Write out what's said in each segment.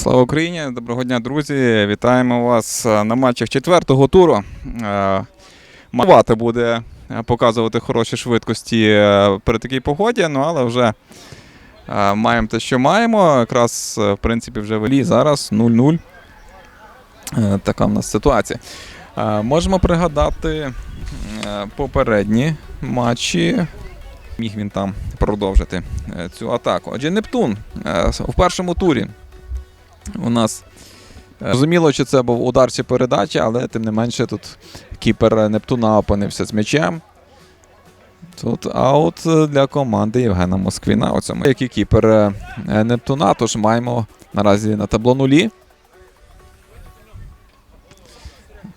Слава Україні! Доброго дня, друзі! Вітаємо вас е, на матчах четвертого туру. Е, Мавати буде е, показувати хороші швидкості при такій погоді, ну але вже маємо те, що маємо. Якраз, в принципі, вже велі зараз 0-0. Е, Така в нас ситуація. Можемо пригадати попередні матчі. Міг він там продовжити цю атаку. Отже, Нептун в першому турі у нас. е, Зрозуміло, чи це був удар чи передача, але тим не менше тут кіпер Нептуна опинився з м'ячем. Тут аут для команди Євгена Москвіна. Оцьому. цьому як і кіпер е, Нептуна, тож маємо наразі на табло нулі.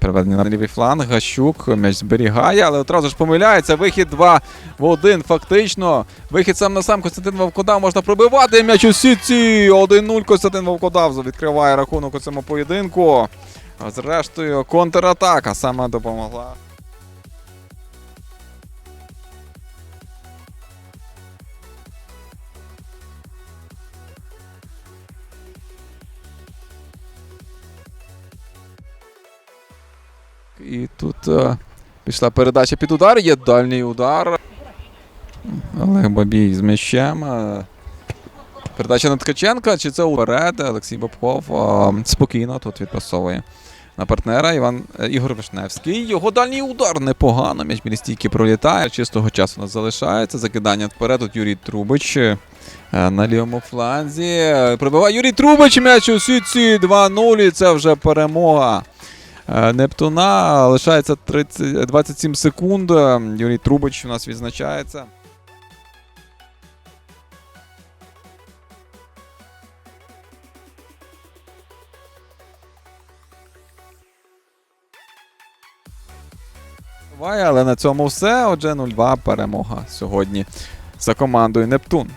Приведення на лівий фланг. Гащук м'яч зберігає, але одразу ж помиляється. Вихід 2 в 1 фактично. Вихід сам на сам Костянтин Вовкодав можна пробивати. М'яч у сітці. 1-0 Костянтин Вовкодав відкриває рахунок у цьому поєдинку. Зрештою, контратака саме допомогла. І тут е, пішла передача під удар. Є дальній удар. Олег Бабій з м'ячем. е. Передача на Ткаченка. Чи це вперед? Олексій Бабков е, спокійно тут відпасовує на партнера. Іван Ігор Вишневський. Його дальній удар непогано. М'яч біля стійки пролітає. Чистого часу нас залишається. Закидання вперед. Тут Юрій Трубич. На лівому фланзі. Прибиває Юрій Трубич м'яч у сітці 2-0. І це вже перемога. Е, Нептуна лишається 30, 27 секунд. Е, Юрій Трубич у нас відзначається. Але на цьому все. Отже, 0-2 перемога сьогодні за командою Нептун.